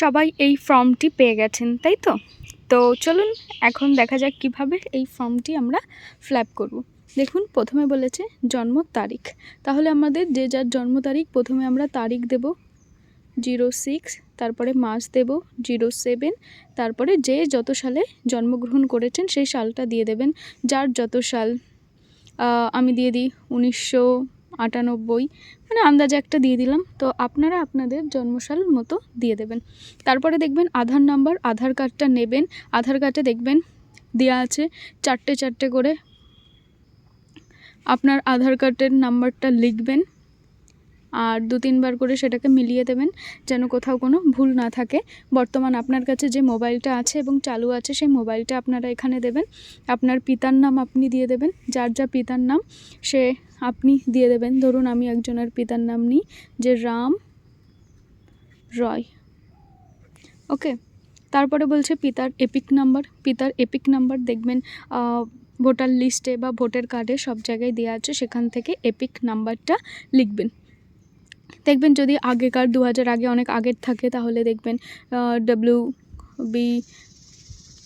সবাই এই ফর্মটি পেয়ে গেছেন, তাই তো? তো চলুন এখন দেখা যাক কীভাবে এই ফর্মটি আমরা ফ্ল্যাপ করব। দেখুন, প্রথমে বলেছে জন্ম তারিখ। তাহলে আমাদের যে যার জন্ম তারিখ, প্রথমে আমরা তারিখ দেব, জিরো সিক্স, তারপরে মাস দেব, জিরো সেভেন, তারপরে যে যত সালে জন্মগ্রহণ করেছেন, সেই সালটা দিয়ে দেবেন। যার যত সাল আমি দিয়ে দিই উনিশশো আটানব্বই মানে আন্দাজে একটা দিয়ে দিলাম। তো আপনারা আপনাদের জন্মসাল মতো দিয়ে দেবেন। তারপরে দেখবেন আধার নাম্বার, আধার কার্ডটা নেবেন। আধার কার্ডে দেখবেন দেওয়া আছে চারটে চারটে করে আপনার আধার কার্ডের নাম্বারটা লিখবেন আর দু তিনবার করে সেটাকে মিলিয়ে দেবেন যেন কোথাও কোনো ভুল না থাকে। বর্তমান আপনার কাছে যে মোবাইলটা আছে এবং চালু আছে সেই মোবাইলটা আপনারা এখানে দেবেন। আপনার পিতার নাম আপনি দিয়ে দেবেন। যার যা পিতার নাম সে আপনি দিয়ে দেবেন। ধরুন আমি একজনের পিতার নাম নিই যে রাম রয়। ওকে, তারপরে বলছে পিতার এপিক নাম্বার পিতার এপিক নাম্বার দেখবেন ভোটার লিস্টে বা ভোটার কার্ডে সব জায়গায় দেওয়া আছে, সেখান থেকে এপিক নাম্বারটা লিখবেন। দেখবেন যদি আগেকার দু হাজার আগে অনেক আগের থাকে, তাহলে দেখবেন ডাব্লিউ বি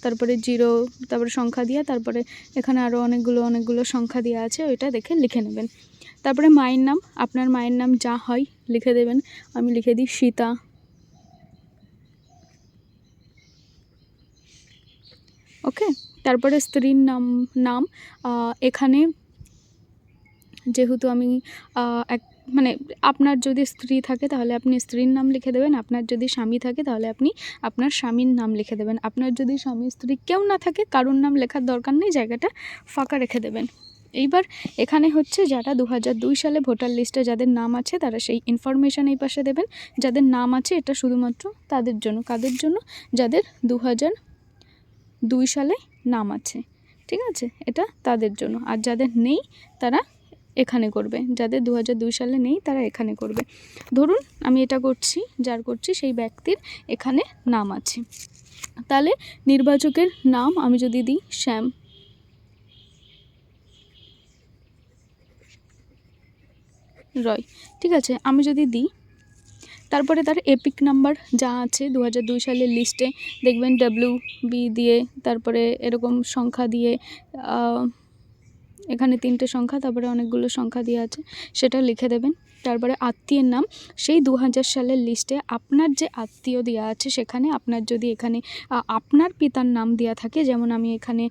তারপরে জিরো, তারপরে সংখ্যা দিয়ে, তারপরে এখানে আরও অনেকগুলো অনেকগুলো সংখ্যা দেওয়া আছে, ওইটা দেখে লিখে নেবেন। তারপরে মায়ের নাম, আপনার মায়ের নাম যা হয় লিখে দেবেন। আমি লিখে দিই সীতা। ওকে? তারপরে স্ত্রীর নাম নাম এখানে যেহেতু আমি এক মানে আপনার যদি স্ত্রী থাকে তাহলে আপনি স্ত্রীর নাম লিখে দেবেন, আপনার যদি স্বামী থাকে তাহলে আপনি আপনার স্বামীর নাম লিখে দেবেন, আপনার যদি স্বামী স্ত্রী কেউ না থাকে কারোর নাম লেখার দরকার নেই, জায়গাটা ফাঁকা রেখে দেবেন। এইবার এখানে হচ্ছে যারা দু সালে ভোটার লিস্টে যাদের নাম আছে তারা সেই ইনফরমেশান এই পাশে দেবেন, যাদের নাম আছে এটা শুধুমাত্র তাদের জন্য, কাদের জন্য? যাদের দু দুই সালে নাম আছে, ঠিক আছে? এটা তাদের জন্য, আর যাদের নেই তারা এখানে করবে। যাদের দু সালে নেই, তারা এখানে করবে। ধরুন, আমি এটা করছি, যার করছি, সেই ব্যক্তির এখানে নাম আছে। তাহলে নির্বাচকের নাম আমি যদি দিই, শ্যাম। রয়। ঠিক আছে, আমি যদি দিই, তারপরে তার এপিক নাম্বার যা আছে দু দুই সালের লিস্টে, দেখবেন ডাব্লিউ বি দিয়ে, তারপরে এরকম সংখ্যা দিয়ে এখানে তিনটে সংখ্যা, তারপরে অনেকগুলো সংখ্যা দিয়ে আছে, সেটা লিখে দেবেন। তারপরে আত্মীয়ের নাম, সেই দু হাজার সালের লিস্টে আপনার যে আত্মীয় দেওয়া আছে সেখানে আপনার যদি এখানে আপনার পিতার নাম দেওয়া থাকে, যেমন আমি এখানে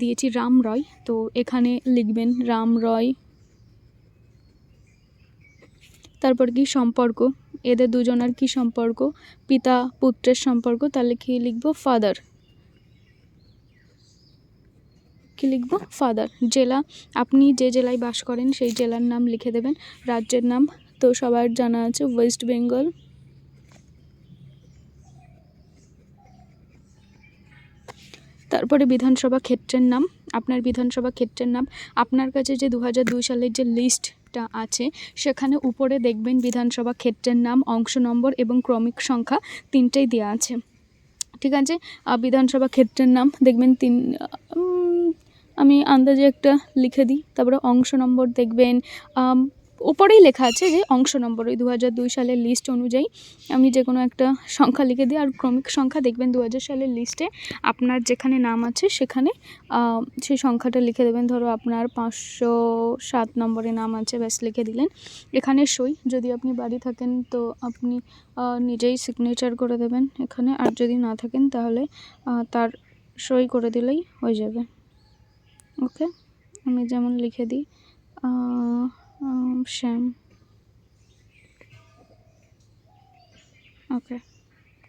দিয়েছি রাম রয়, তো এখানে লিখবেন রাম রয়। তারপর কি সম্পর্ক? এদের দুজনের কি সম্পর্ক? পিতা পুত্রের সম্পর্ক, তাহলে কি লিখব? ফাদার কি লিখব? ফাদার জেলা। আপনি যে জেলায় বাস করেন, সেই জেলার নাম লিখে দেবেন। রাজ্যের নাম তো সবার জানা আছে ওয়েস্ট বেঙ্গল তারপরে বিধানসভা ক্ষেত্রের নাম। আপনার বিধানসভা ক্ষেত্রের নাম। আপনার কাছে যে দু সালের যে লিস্টটা আছে, সেখানে উপরে দেখবেন বিধানসভা ক্ষেত্রের নাম, অংশ নম্বর এবং ক্রমিক সংখ্যা তিনটেই দেওয়া আছে। ঠিক আছে? বিধানসভা ক্ষেত্রের নাম দেখবেন তিন আমি আন্দাজে একটা লিখে দিই। তারপরে অংশ নম্বর দেখবেন ওপরেই লেখা আছে যে অংশ নম্বর, ওই দু হাজার দুই সালের লিস্ট অনুযায়ী আমি যে কোনো একটা সংখ্যা লিখে দিই। আর ক্রমিক সংখ্যা দেখবেন দু হাজার সালের লিস্টে আপনার যেখানে নাম আছে সেখানে সেই সংখ্যাটা লিখে দেবেন। ধরো আপনার পাঁচশো সাত নম্বরে নাম আছে, ব্যাস লিখে দিলেন। এখানে সই, যদি আপনি বাড়ি থাকেন তো আপনি নিজেই সিগনেচার করে দেবেন এখানে। আর যদি না থাকেন তাহলে তার সই করে দিলেই হয়ে যাবে। ওকে আমি যেমন লিখে দিই শ্যাম। ওকে।